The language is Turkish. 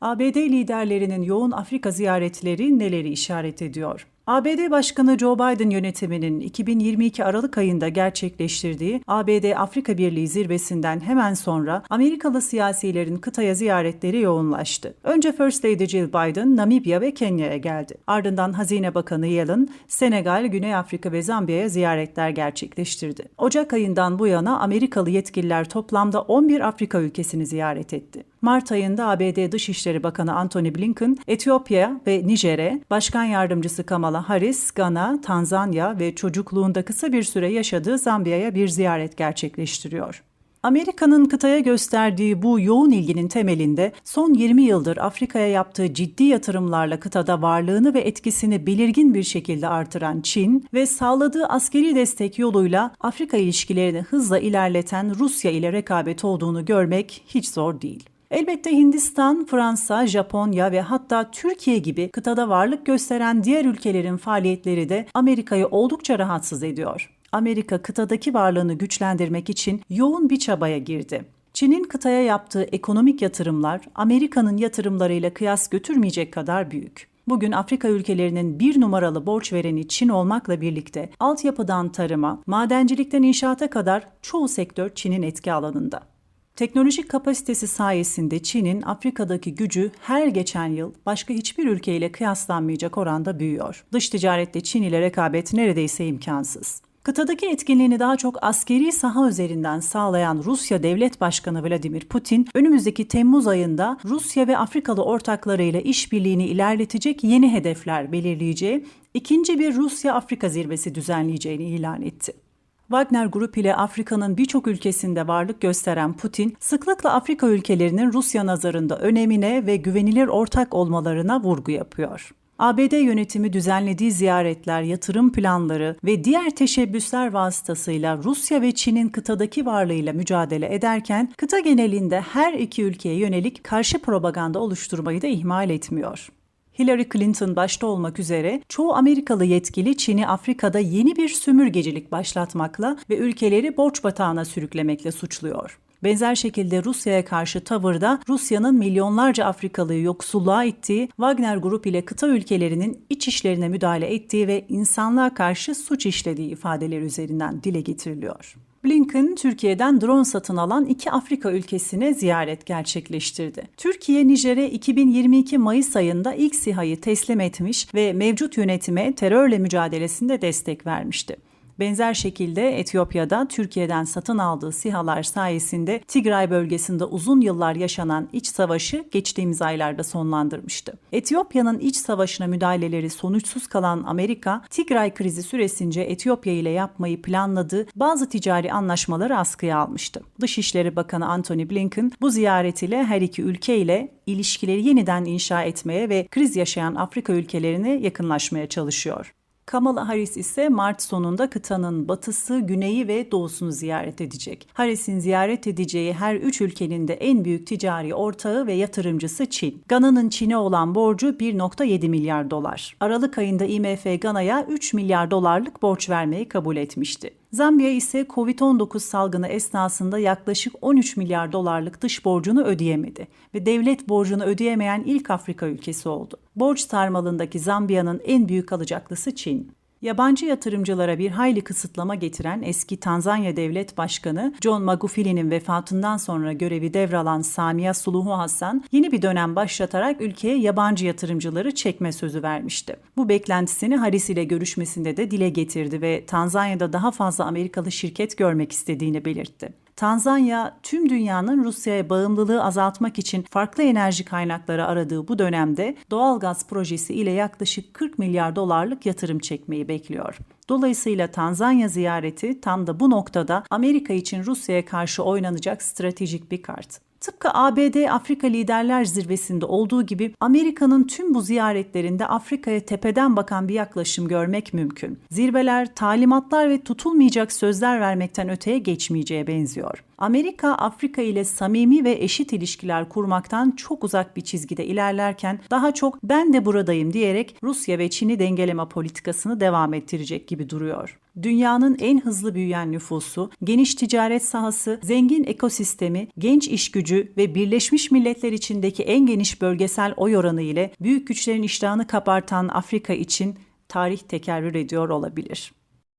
ABD liderlerinin yoğun Afrika ziyaretleri neleri işaret ediyor? ABD Başkanı Joe Biden yönetiminin 2022 Aralık ayında gerçekleştirdiği ABD Afrika Birliği zirvesinden hemen sonra Amerikalı siyasilerin kıtaya ziyaretleri yoğunlaştı. Önce First Lady Jill Biden Namibya ve Kenya'ya geldi. Ardından Hazine Bakanı Yellen Senegal, Güney Afrika ve Zambiya'ya ziyaretler gerçekleştirdi. Ocak ayından bu yana Amerikalı yetkililer toplamda 11 Afrika ülkesini ziyaret etti. Mart ayında ABD Dışişleri Bakanı Antony Blinken, Etiyopya ve Nijer'e, Başkan Yardımcısı Kamala Harris, Gana, Tanzanya ve çocukluğunda kısa bir süre yaşadığı Zambiya'ya bir ziyaret gerçekleştiriyor. Amerika'nın kıtaya gösterdiği bu yoğun ilginin temelinde son 20 yıldır Afrika'ya yaptığı ciddi yatırımlarla kıtada varlığını ve etkisini belirgin bir şekilde artıran Çin ve sağladığı askeri destek yoluyla Afrika ilişkilerini hızla ilerleten Rusya ile rekabet olduğunu görmek hiç zor değil. Elbette Hindistan, Fransa, Japonya ve hatta Türkiye gibi kıtada varlık gösteren diğer ülkelerin faaliyetleri de Amerika'yı oldukça rahatsız ediyor. Amerika kıtadaki varlığını güçlendirmek için yoğun bir çabaya girdi. Çin'in kıtaya yaptığı ekonomik yatırımlar Amerika'nın yatırımlarıyla kıyas götürmeyecek kadar büyük. Bugün Afrika ülkelerinin bir numaralı borç vereni Çin olmakla birlikte altyapıdan tarıma, madencilikten inşaata kadar çoğu sektör Çin'in etki alanında. Teknolojik kapasitesi sayesinde Çin'in Afrika'daki gücü her geçen yıl başka hiçbir ülkeyle kıyaslanmayacak oranda büyüyor. Dış ticarette Çin ile rekabet neredeyse imkansız. Kıtadaki etkinliğini daha çok askeri saha üzerinden sağlayan Rusya Devlet Başkanı Vladimir Putin, önümüzdeki Temmuz ayında Rusya ve Afrikalı ortaklarıyla işbirliğini ilerletecek yeni hedefler belirleyeceği, ikinci bir Rusya-Afrika zirvesi düzenleyeceğini ilan etti. Wagner Grup ile Afrika'nın birçok ülkesinde varlık gösteren Putin, sıklıkla Afrika ülkelerinin Rusya nazarında önemine ve güvenilir ortak olmalarına vurgu yapıyor. ABD yönetimi düzenlediği ziyaretler, yatırım planları ve diğer teşebbüsler vasıtasıyla Rusya ve Çin'in kıtadaki varlığıyla mücadele ederken kıta genelinde her iki ülkeye yönelik karşı propaganda oluşturmayı da ihmal etmiyor. Hillary Clinton başta olmak üzere çoğu Amerikalı yetkili Çin'i Afrika'da yeni bir sömürgecilik başlatmakla ve ülkeleri borç batağına sürüklemekle suçluyor. Benzer şekilde Rusya'ya karşı tavırda Rusya'nın milyonlarca Afrikalıyı yoksulluğa ittiği, Wagner Grup ile kıta ülkelerinin iç işlerine müdahale ettiği ve insanlığa karşı suç işlediği ifadeler üzerinden dile getiriliyor. Blinken, Türkiye'den drone satın alan iki Afrika ülkesine ziyaret gerçekleştirdi. Türkiye, Nijer'e 2022 Mayıs ayında ilk SİHA'yı teslim etmiş ve mevcut yönetime terörle mücadelesinde destek vermişti. Benzer şekilde Etiyopya'da Türkiye'den satın aldığı sihalar sayesinde Tigray bölgesinde uzun yıllar yaşanan iç savaşı geçtiğimiz aylarda sonlandırmıştı. Etiyopya'nın iç savaşına müdahaleleri sonuçsuz kalan Amerika, Tigray krizi süresince Etiyopya ile yapmayı planladığı bazı ticari anlaşmaları askıya almıştı. Dışişleri Bakanı Antony Blinken bu ziyaretiyle her iki ülke ile ilişkileri yeniden inşa etmeye ve kriz yaşayan Afrika ülkelerine yakınlaşmaya çalışıyor. Kamala Harris ise Mart sonunda kıtanın batısı, güneyi ve doğusunu ziyaret edecek. Harris'in ziyaret edeceği her üç ülkenin de en büyük ticari ortağı ve yatırımcısı Çin. Gana'nın Çin'e olan borcu 1.7 milyar dolar. Aralık ayında IMF Gana'ya 3 milyar dolarlık borç vermeyi kabul etmişti. Zambiya ise Covid-19 salgını esnasında yaklaşık 13 milyar dolarlık dış borcunu ödeyemedi ve devlet borcunu ödeyemeyen ilk Afrika ülkesi oldu. Borç sarmalındaki Zambiya'nın en büyük alacaklısı Çin. Yabancı yatırımcılara bir hayli kısıtlama getiren eski Tanzanya Devlet Başkanı John Magufili'nin vefatından sonra görevi devralan Samia Suluhu Hasan yeni bir dönem başlatarak ülkeye yabancı yatırımcıları çekme sözü vermişti. Bu beklentisini Harris ile görüşmesinde de dile getirdi ve Tanzanya'da daha fazla Amerikalı şirket görmek istediğini belirtti. Tanzanya tüm dünyanın Rusya'ya bağımlılığı azaltmak için farklı enerji kaynakları aradığı bu dönemde doğal gaz projesi ile yaklaşık 40 milyar dolarlık yatırım çekmeyi bekliyor. Dolayısıyla Tanzanya ziyareti tam da bu noktada Amerika için Rusya'ya karşı oynanacak stratejik bir kart. Tıpkı ABD Afrika Liderler Zirvesi'nde olduğu gibi Amerika'nın tüm bu ziyaretlerinde Afrika'ya tepeden bakan bir yaklaşım görmek mümkün. Zirveler, talimatlar ve tutulmayacak sözler vermekten öteye geçmeyeceğe benziyor. Amerika Afrika ile samimi ve eşit ilişkiler kurmaktan çok uzak bir çizgide ilerlerken daha çok ben de buradayım diyerek Rusya ve Çin'i dengeleme politikasını devam ettirecek gibi duruyor. Dünyanın en hızlı büyüyen nüfusu, geniş ticaret sahası, zengin ekosistemi, genç iş gücü ve Birleşmiş Milletler içindeki en geniş bölgesel oy oranı ile büyük güçlerin iştahını kabartan Afrika için tarih tekerrür ediyor olabilir.